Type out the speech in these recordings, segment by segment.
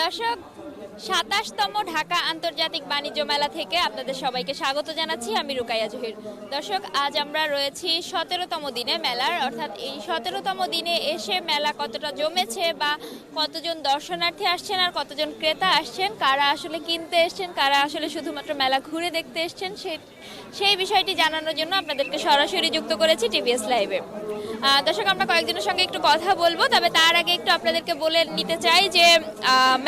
দর্শক, সাতাশতম ঢাকা আন্তর্জাতিক বাণিজ্য মেলা থেকে আপনাদের সবাইকে স্বাগত জানাচ্ছি। আমি রুকাইয়া জহির। দর্শক, আজ আমরা রয়েছি সতেরোতম দিনে মেলার। অর্থাৎ এই সতেরোতম দিনে এসে মেলা কতটা জমেছে বা কতজন দর্শনার্থী আসছেন আর কতজন ক্রেতা আসছেন, কারা আসলে কিনতে এসছেন, কারা আসলে শুধুমাত্র মেলা ঘুরে দেখতে এসছেন সেই সেই বিষয়টি জানানোর জন্য আপনাদেরকে সরাসরি যুক্ত করেছি টিভিএস লাইভে। দর্শক, আমরা কয়েকজনের সঙ্গে একটু কথা বলব, তবে তার আগে একটু আপনাদেরকে বলে নিতে চাই যে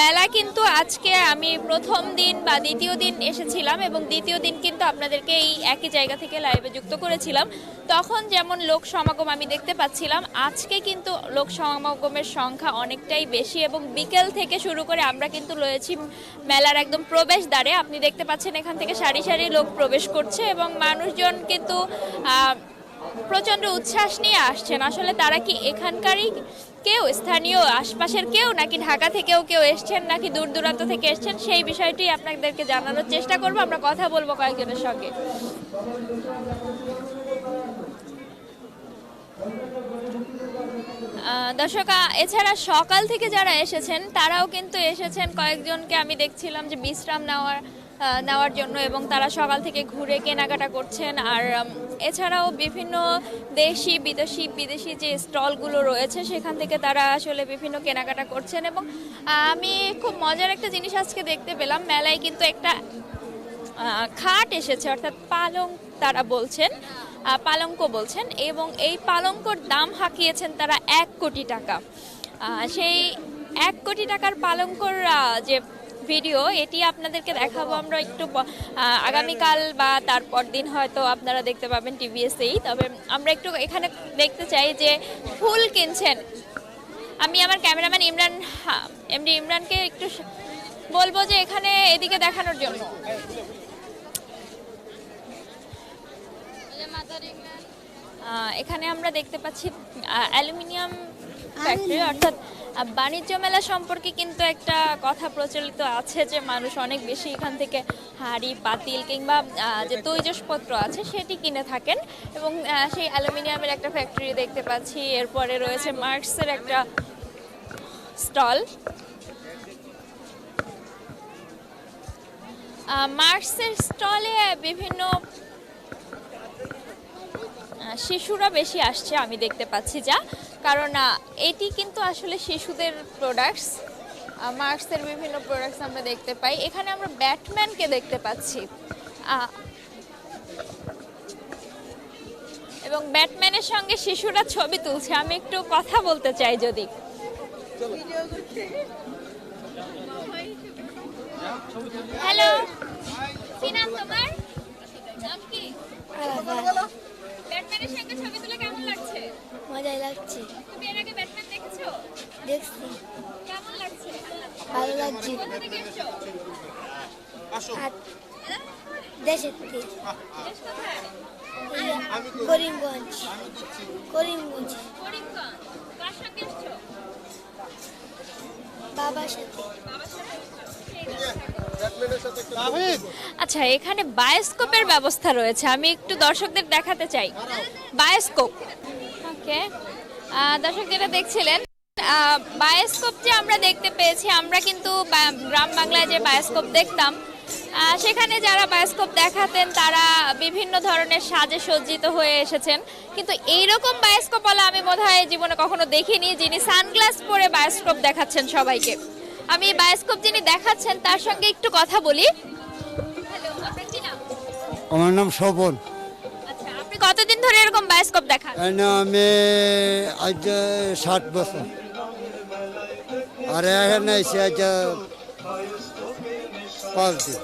মেলা কিন্তু আজকে আমি প্রথম দিন বা দ্বিতীয় দিন এসেছিলাম এবং দ্বিতীয় দিন কিন্তু আপনাদেরকে এই একই জায়গা থেকে লাইভে যুক্ত করেছিলাম। তখন যেমন লোক সমাগম আমি দেখতে পাচ্ছিলাম, আজকে কিন্তু লোক সমাগমের সংখ্যা অনেকটাই বেশি এবং বিকেল থেকে শুরু করে আমরা কিন্তু রয়েছি মেলার একদম প্রবেশ দ্বারে। আপনি দেখতে পাচ্ছেন এখান থেকে সারি সারি লোক প্রবেশ করছে এবং মানুষজন কিন্তু প্রচণ্ড উচ্ছ্বাস নিয়ে আসছেন। আসলে তারা কি এখানকারই কেউ? স্থানীয় আশপাশের কেউ? নাকি ঢাকা থেকেও কেউ এসছেন? নাকি দূর দূরান্ত থেকে এসছেন? সেই বিষয়টি আপনাদেরকে জানানোর চেষ্টা করব। আমরা কথা বলব কয়েকজনের সঙ্গে। দর্শক এছাড়া সকাল থেকে যারা এসেছেন, তারাও কিন্তু এসেছেন। কয়েকজনকে আমি দেখছিলাম যে বিশ্রাম নেওয়ার নেওয়ার জন্য এবং তারা সকাল থেকে ঘুরে কেনাকাটা করছেন। আর এছাড়াও বিভিন্ন দেশি, বিদেশি বিদেশি যে স্টলগুলো রয়েছে, সেখান থেকে তারা আসলে বিভিন্ন কেনাকাটা করছেন এবং আমি খুব মজার একটা জিনিস আজকে দেখতে পেলাম। মেলায় কিন্তু একটা খাট এসেছে, অর্থাৎ পালং তারা বলছেন পালঙ্ক বলছেন এবং এই পালঙ্কর দাম হাঁকিয়েছেন তারা এক কোটি টাকা। সেই এক কোটি টাকার পালঙ্কর যে ভিডিও এটি আপনাদেরকে দেখাবো আমরা একটু আগামীকাল বা তারপর দিন হয়তো আপনারা দেখতে পাবেন টিভিএসেই। তবে আমরা একটু এখানে দেখতে চাই যে ফুল কিনছেন। আমি আমার ক্যামেরাম্যান ইমরান এমডি ইমরানকে একটু বলব যে এখানে এদিকে দেখানোর জন্য। আহ, এখানে আমরা দেখতে পাচ্ছি অ্যালুমিনিয়াম ফ্যাক্টরি অর্থাৎ বাণিজ্য মেলা সম্পর্কে কিন্তু একটা কথা প্রচলিত আছে যে মানুষ অনেক বেশি এখান থেকে হাড়ি, পাতিল কিংবা যে তৈজসপত্র আছে সেটি কিনে থাকেন এবং সেই অ্যালুমিনিয়ামের একটা ফ্যাক্টরি দেখতে পাচ্ছি। এরপরে রয়েছে মার্কসের একটা স্টল। মার্কসের স্টলে বিভিন্ন শিশুরা বেশি আসছে, আমি দেখতে পাচ্ছি যা। কারণ এটি কিন্তু আসলে শিশুদের প্রোডাক্টস মার্কসের বিভিন্ন প্রোডাক্টস আমরা দেখতে পাই। এখানে আমরা ব্যাটম্যানকে দেখতে পাচ্ছি। এবং ব্যাটম্যানের সঙ্গে শিশুরা ছবি তুলছে। আমি একটু কথা বলতে চাই যদি। হ্যালো কি নাম তোমার? নাম কি? ব্যাটম্যানের সঙ্গে ছবি তুলে কেমন লাগছে? মজাই লাগছে। তুমি এর আগে ব্যাটম্যান দেখেছ? দেখছি। কেমন লাগছে? ভালো লাগছে। কোথা থেকে এসছো? আর দেশের থেকে। দেশ কোথায়? করিমগঞ্জ। করিমগঞ্জ। করিমগঞ্জ। কার সঙ্গে এসছো? বাবার সাথে। আচ্ছা এখানে বায়োস্কোপের ব্যবস্থা রয়েছে। আমি একটু দর্শকদের দেখাতে চাই। বায়োস্কোপ। ওকে। দর্শক যেটা দেখছিলেন বায়োস্কোপ যে আমরা দেখতে পেয়েছি, আমরা কিন্তু গ্রাম বাংলায় যে বায়োস্কোপ দেখতাম সেখানে যারা বায়োস্কোপ দেখাতেন, তারা বিভিন্ন ধরনের সাজে সজ্জিত হয়ে এসেছেন। কিন্তু এইরকম বায়োস্কোপওয়ালা আমি বোধহয় জীবনে কখনো দেখিনি, যিনি সানগ্লাস পরে বায়োস্কোপ দেখাচ্ছেন সবাইকে। আমি বায়োস্কোপ যিনি দেখাচ্ছেন তার সঙ্গে একটু কথা বলি। আমার নাম স্বপন। আচ্ছা আপনি কতদিন ধরে এরকম বায়োস্কোপ দেখান? এনে আমি আজ ষাট বছর। আর এখানে এসে আজ পাঁচ দিন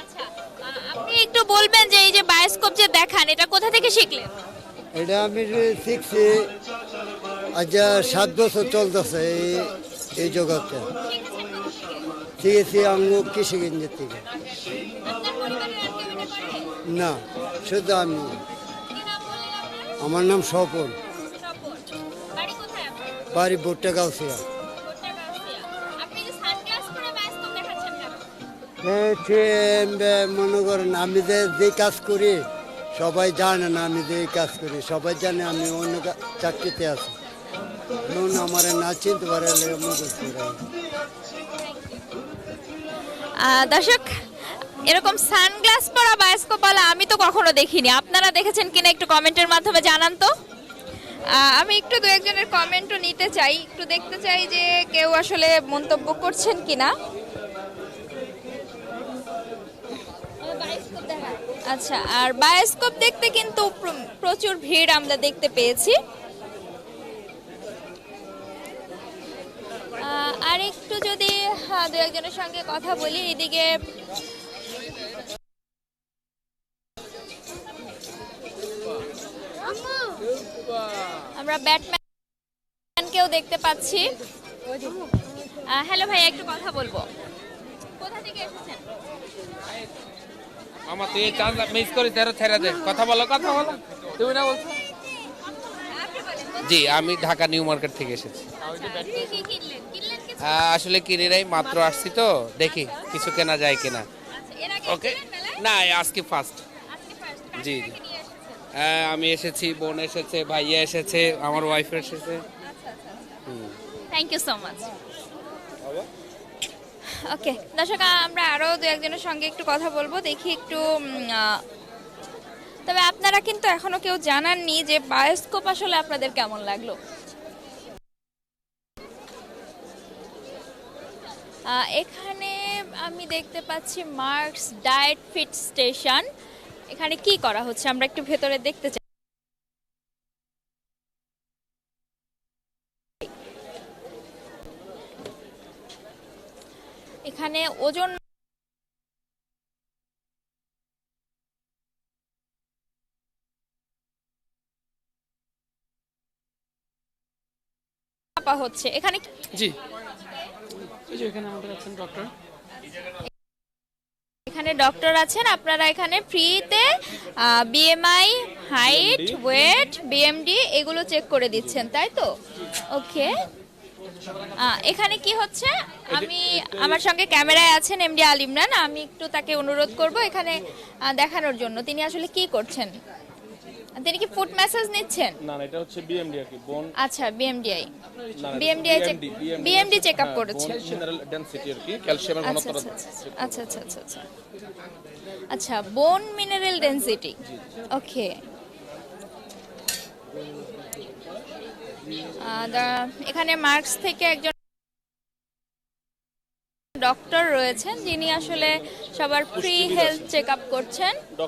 আচ্ছা আপনি একটু বলবেন যে এই যে বায়োস্কোপ যে দেখান এটা কোথা থেকে শিখলেন? এটা আমি শিখছি আজ সাত বছর চলতেছে এই এই থেকে? শিখেছি আঙ্গ কৃষিগঞ্জের থেকে? না, শুধু আমি? আমার নাম স্বপন। বাড়ি ভুট্টা গাউছিয়া ভোট্টাগাছিয়া। আপনি যে সানগ্লাস পরে বায়োস্কোপ দেখাচ্ছেন কেন? মনে করেন, আমি যে যে কাজ করি, সবাই জানে না আমি যে কাজ করি সবাই জানে আমি অন্য চাকরিতে আছি দর্শক, এরকম সানগ্লাস পরা বায়োস্কোপ বালা আমি তো কখনো দেখিনি। আপনারা দেখেছেন কিনা একটু কমেন্টের মাধ্যমে জানান তো। আমি একটু দু একজনের কমেন্টও নিতে চাই। একটু দেখতে চাই যে কেউ আসলে মন্তব্য করছেন কিনা। আচ্ছা আর বায়োস্কোপ দেখতে কিন্তু প্রচুর ভিড় আমরা দেখতে পেয়েছি। আর একটু যদি হ্যাঁ, দু একজনের সঙ্গে কথা বলি এদিকে আমরা ব্যাটম্যানকেও দেখতে পাচ্ছি। হ্যালো ভাই একটু কথা বলব। কোথা থেকে এসেছেন? মামা তুই চান্স মিস করিস তেরো ছেড়ে দে কথা বলো কথা বলো। তুমি না বলছো? জি আমি ঢাকা নিউ মার্কেট থেকে এসেছি। আচ্ছা, আসলে কিনি নাই মাত্র আসছি তো দেখি কিছু কেনা যায় কিনা। আচ্ছা, ওকে মেলায়? না আজকে ফার্স্ট জি, জি। এসেছেন? আমি এসেছি বোন এসেছে ভাইয়া এসেছে আমার ওয়াইফ এসেছে। Thank you so much okay দর্শক আমরা আরও দু একজনের সঙ্গে একটু কথা বলব দেখি একটু তবে আপনারা কিন্তু এখনও কেউ জানাননি যে বায়োস্কোপ আসলে আপনাদের কেমন লাগল। এখানে আমি দেখতে পাচ্ছি মার্কস ডায়েট ফিট স্টেশন এখানে কি করা হচ্ছে? আমরা একটু ভেতরে দেখতে চাই। এখানে ওজন হচ্ছে। এখানে জি। এই যে এখানে আমাদের আছেন ডক্টর এখানে ডক্টর আছেন আপনারা এখানে ফ্রিতে বিএমআই হাইট ওয়েট বিএমডি এগুলো চেক করে দিচ্ছেন তাই তো? ওকে এখানে কি হচ্ছে? আমি আমার সঙ্গে ক্যামেরায় আছেন এমডি আল ইমরান আমি একটু তাকে অনুরোধ করব এখানে দেখানোর জন্য। তিনি আসলে কি করছেন? তিনি কি ফুড ম্যাসাজ নিচ্ছেন? না না এটা হচ্ছে বিএমডি আর কি বোন আচ্ছা BMDI BMDI check BMD check up করেছে। মিনারেল ডেনসিটি আর কি ক্যালসিয়ামের আচ্ছা ঘনত্ব আচ্ছা আচ্ছা আচ্ছা আচ্ছা আচ্ছা। আচ্ছা বোন মিনারেল ডেনসিটি ওকে এখানে মার্কস থেকে একজন ডক্টর রয়েছেন যিনি আসলে সবার ফ্রি হেলথ চেক আপ করছেন।